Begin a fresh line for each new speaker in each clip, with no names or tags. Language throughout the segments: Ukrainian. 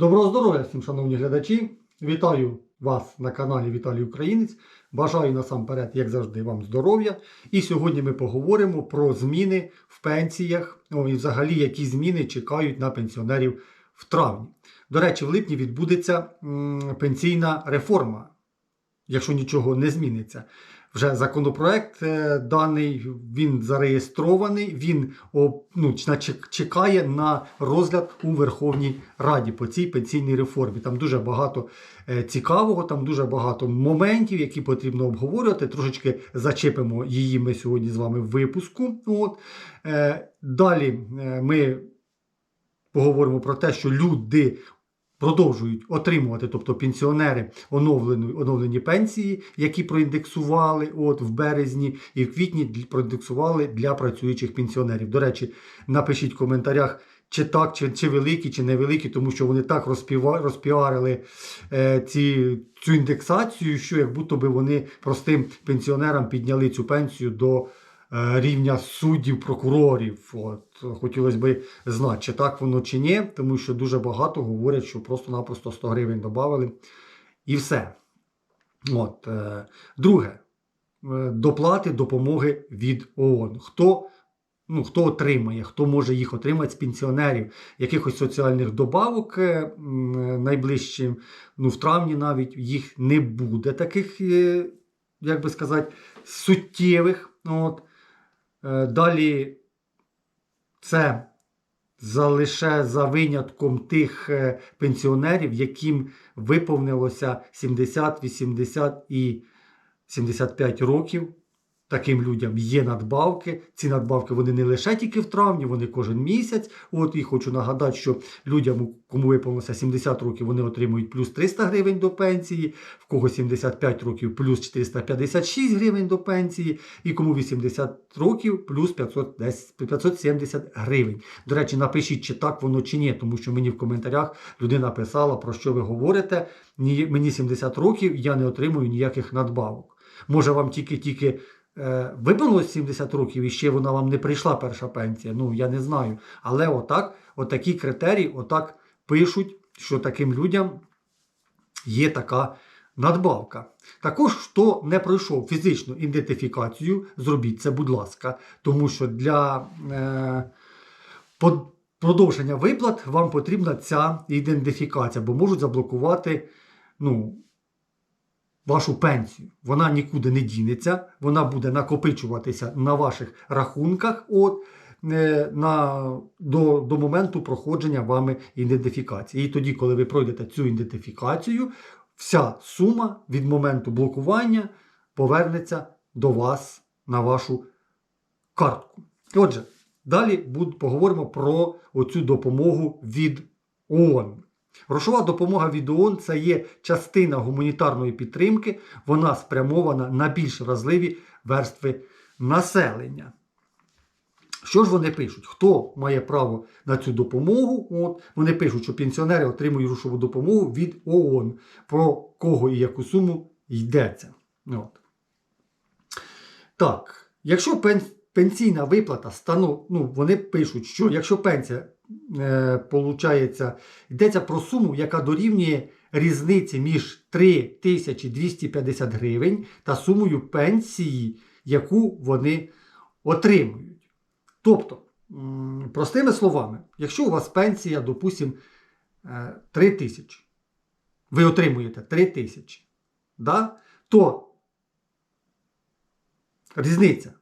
Доброго здоров'я всім, шановні глядачі! Вітаю вас на каналі Віталій Українець. Бажаю насамперед, як завжди, вам здоров'я. І сьогодні ми поговоримо про зміни в пенсіях, ну, і взагалі, які зміни чекають на пенсіонерів в травні. До речі, в липні відбудеться м, пенсійна реформа, якщо нічого не зміниться. Вже законопроект е, даний, він зареєстрований, він ну, чекає на розгляд у Верховній Раді по цій пенсійній реформі. Там дуже багато е, цікавого, там дуже багато моментів, які потрібно обговорювати. Трошечки зачепимо її ми сьогодні з вами в випуску. От. Е, далі ми поговоримо про те, що люди продовжують отримувати, тобто пенсіонери, оновлені, оновлені пенсії, які проіндексували от в березні і в квітні проіндексували для працюючих пенсіонерів. До речі, напишіть в коментарях. Чи так, чи, чи великі, чи невеликі, тому що вони так розпіва, розпіарили е, ці, цю індексацію, що як будто би вони простим пенсіонерам підняли цю пенсію до рівня суддів, прокурорів. От, хотілося б знати, чи так воно чи ні, тому що дуже багато говорять, що просто-напросто 100 гривень додали і все. От, е, друге, е, доплати допомоги від ООН. Хто, ну, хто отримає, хто може їх отримати з пенсіонерів, якихось соціальних добавок е, найближчим, ну, в травні навіть їх не буде таких, е, як би сказати, суттєвих. От. Е, Далі це за лише за винятком тих е, пенсіонерів, яким виповнилося 70, 80 і 75 років. Таким людям є надбавки. Ці надбавки вони не лише тільки в травні, вони кожен місяць. От і хочу нагадати, що людям, кому виповнилося 70 років, вони отримують плюс 300 гривень до пенсії, в кого 75 років плюс 456 гривень до пенсії, і кому 80 років плюс 510 570 гривень. До речі, напишіть, чи так воно чи ні, тому що мені в коментарях людина писала, про що ви говорите. Мені 70 років, я не отримую ніяких надбавок. Може, вам тільки-тільки виповнилось 70 років і ще вона вам не прийшла перша пенсія. Ну, я не знаю. Але отак, отакі критерії, отак пишуть, що таким людям є така надбавка. Також, хто не пройшов фізичну ідентифікацію, зробіть це, будь ласка, тому що для е, под- продовження виплат вам потрібна ця ідентифікація, бо можуть заблокувати ну, вашу пенсію. Вона нікуди не дінеться, вона буде накопичуватися на ваших рахунках от, е, на, до, до моменту проходження вами ідентифікації. І тоді, коли ви пройдете цю ідентифікацію, вся сума від моменту блокування повернеться до вас на вашу картку. Отже, далі поговоримо про оцю допомогу від ООН. Грошова допомога від ООН це є частина гуманітарної підтримки, вона спрямована на більш вразливі верстви населення. Що ж вони пишуть? Хто має право на цю допомогу? От, вони пишуть, що пенсіонери отримують грошову допомогу від ООН. Про кого і яку суму йдеться. От. Так, якщо пенсійна виплата стану, ну, вони пишуть, що якщо пенсія е, получається, йдеться про суму, яка дорівнює різниці між 3250 гривень та сумою пенсії, яку вони отримують. Тобто, простими словами, якщо у вас пенсія, допустимо, 3 тисячі, ви отримуєте 3 тисячі, да? то різниця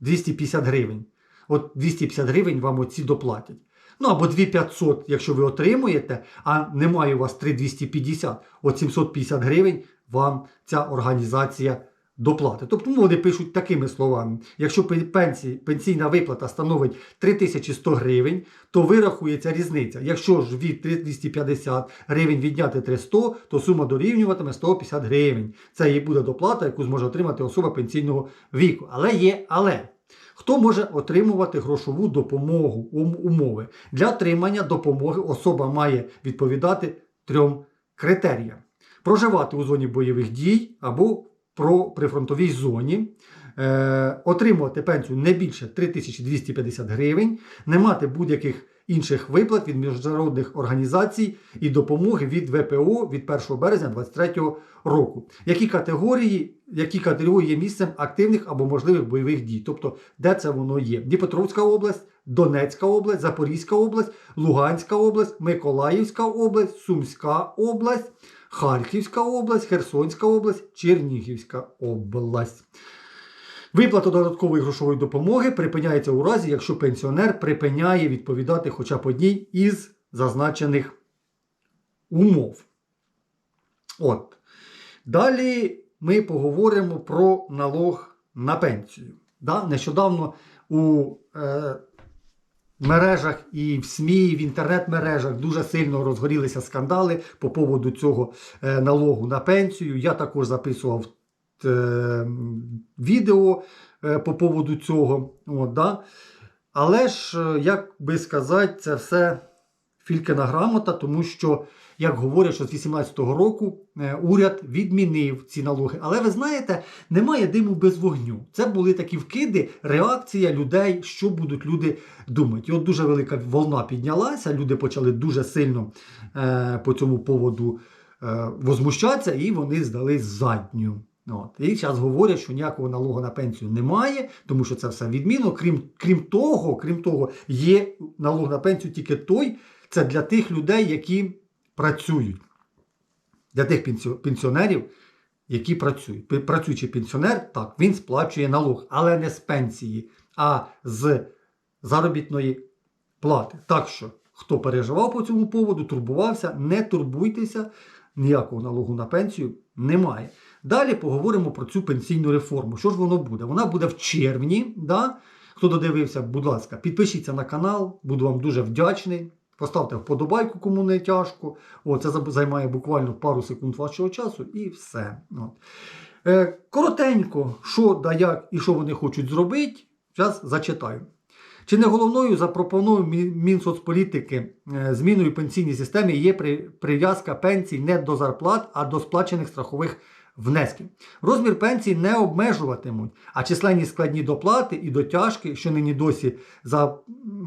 250 гривень. От 250 гривень вам оці доплатять. Ну або 2500, якщо ви отримуєте, а немає у вас 3250, от 750 гривень вам ця організація доплатить. Тобто вони пишуть такими словами: якщо пен- пенсії, пенсійна виплата становить 3100 гривень, то вирахується різниця. Якщо ж від 3250 гривень відняти 300, то сума дорівнюватиме 150 гривень. Це і буде доплата, яку зможе отримати особа пенсійного віку. Але є але. Хто може отримувати грошову допомогу умови? Для отримання допомоги особа має відповідати трьом критеріям: проживати у зоні бойових дій або про прифронтовій зоні, е, отримувати пенсію не більше 3250 гривень, не мати будь-яких інших виплат від міжнародних організацій і допомоги від ВПО від 1 березня 2023 року. Які категорії, які категорії є місцем активних або можливих бойових дій? Тобто, де це воно є? Дніпропетровська область, Донецька область, Запорізька область, Луганська область, Миколаївська область, Сумська область, Харківська область, Херсонська область, Чернігівська область. Виплата додаткової грошової допомоги припиняється у разі, якщо пенсіонер припиняє відповідати хоча б одній із зазначених умов. От. Далі ми поговоримо про налог на пенсію. Да? Нещодавно у е, мережах і в СМІ, в інтернет-мережах дуже сильно розгорілися скандали по поводу цього е, налогу на пенсію. Я також записував відео е, по поводу цього. От, да? Але ж, е, як би сказати, це все фількина грамота, тому що, як говорять, що з 2018 року е, уряд відмінив ці налоги. Але ви знаєте, немає диму без вогню. Це були такі вкиди, реакція людей, що будуть люди думати. І от дуже велика волна піднялася, люди почали дуже сильно е, по цьому поводу е, возмущатися, і вони здали задню. От. І зараз говорять, що ніякого налогу на пенсію немає, тому що це все відмінно. Крім, крім того, крім того, є налог на пенсію тільки той, це для тих людей, які працюють. Для тих пенсіонерів, які працюють. Працюючий пенсіонер, так, він сплачує налог, але не з пенсії, а з заробітної плати. Так що, хто переживав по цьому поводу, турбувався, не турбуйтеся, ніякого налогу на пенсію немає. Далі поговоримо про цю пенсійну реформу. Що ж воно буде? Вона буде в червні. Да? Хто додивився, будь ласка, підпишіться на канал, буду вам дуже вдячний. Поставте вподобайку, кому не тяжко. О, це займає буквально пару секунд вашого часу і все. От. Е, коротенько, що да як і що вони хочуть зробити, зараз зачитаю. Чи не головною запропонованою Мінсоцполітики е, зміною в пенсійній системі є прив'язка пенсій не до зарплат, а до сплачених страхових внесків. Розмір пенсій не обмежуватимуть, а численні складні доплати і дотяжки, що нині досі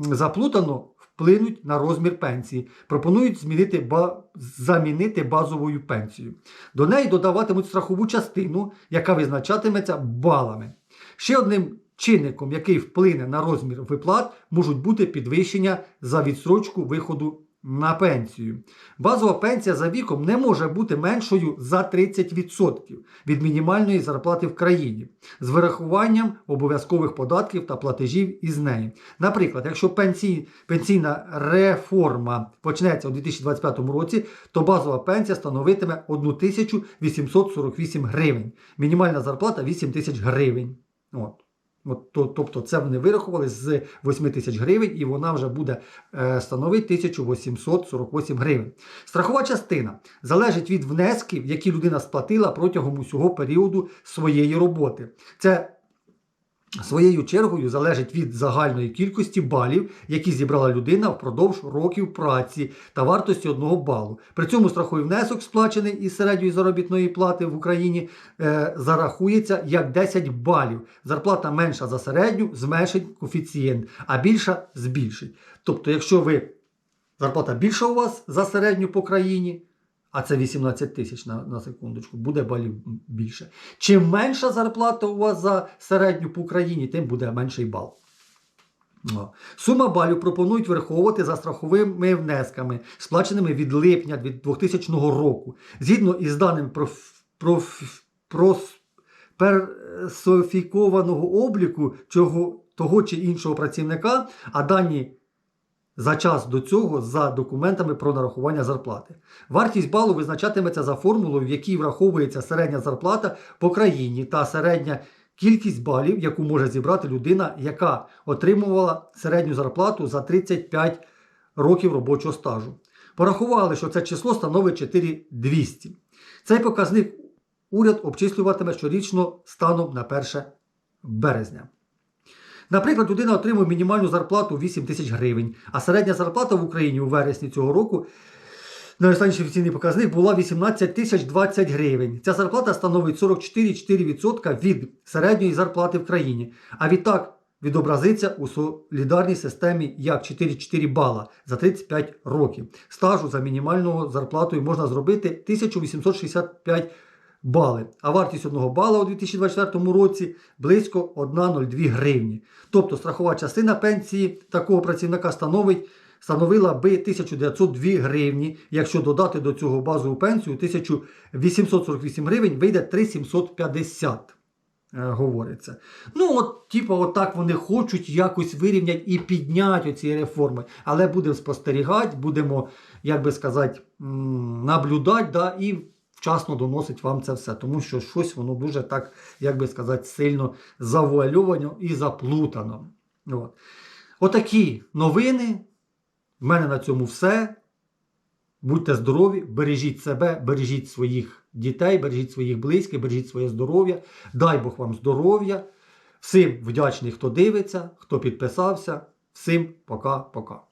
заплутано, вплинуть на розмір пенсії. Пропонують змінити замінити базовою пенсією. До неї додаватимуть страхову частину, яка визначатиметься балами. Ще одним чинником, який вплине на розмір виплат, можуть бути підвищення за відстрочку виходу на пенсію. Базова пенсія за віком не може бути меншою за 30% від мінімальної зарплати в країні з вирахуванням обов'язкових податків та платежів із неї. Наприклад, якщо пенсій, пенсійна реформа почнеться у 2025 році, то базова пенсія становитиме 1848 гривень. Мінімальна зарплата 8 тисяч гривень. От. От, то, тобто це вони вирахували з 8 тисяч гривень, і вона вже буде е, становити 1848 гривень. Страхова частина залежить від внесків, які людина сплатила протягом усього періоду своєї роботи. Це своєю чергою залежить від загальної кількості балів, які зібрала людина впродовж років праці та вартості одного балу. При цьому страховий внесок, сплачений із середньої заробітної плати в Україні, е, зарахується як 10 балів. Зарплата менша за середню, зменшить коефіцієнт, а більша збільшить. Тобто, якщо ви зарплата більша у вас за середню по країні, а це 18 тисяч на, на секундочку, буде балів більше. Чим менша зарплата у вас за середню по Україні, тим буде менший бал. Сума балів пропонують враховувати за страховими внесками, сплаченими від липня від 2000 року. Згідно із даними проф, проф, персофікованого обліку чого, того чи іншого працівника, а дані за час до цього за документами про нарахування зарплати. Вартість балу визначатиметься за формулою, в якій враховується середня зарплата по країні та середня кількість балів, яку може зібрати людина, яка отримувала середню зарплату за 35 років робочого стажу. Порахували, що це число становить 4200. Цей показник уряд обчислюватиме щорічно станом на 1 березня. Наприклад, людина отримує мінімальну зарплату 8 тисяч гривень, а середня зарплата в Україні у вересні цього року на останній офіційний показник була 18 тисяч 20 гривень. Ця зарплата становить 44,4% від середньої зарплати в країні. А відтак відобразиться у солідарній системі як 4,4 бала за 35 років. Стажу за мінімальною зарплатою можна зробити 1865 бали, а вартість одного бала у 2024 році близько 1,02 гривні. Тобто страхова частина пенсії такого працівника становить становила би 1902 гривні. Якщо додати до цього базову пенсію 1848 гривень, вийде 3750. е, Говориться. Ну, от, типу, отак вони хочуть якось вирівняти і підняти оці реформи. Але будемо спостерігати, будемо, як би сказати, наблюдати, да, і вчасно доносить вам це все. Тому що щось воно дуже так, як би сказати, сильно завуальовано і заплутано. От. Отакі новини. В мене на цьому все. Будьте здорові, бережіть себе, бережіть своїх дітей, бережіть своїх близьких, бережіть своє здоров'я. Дай Бог вам здоров'я. Всім вдячний, хто дивиться, хто підписався. Всім пока-пока.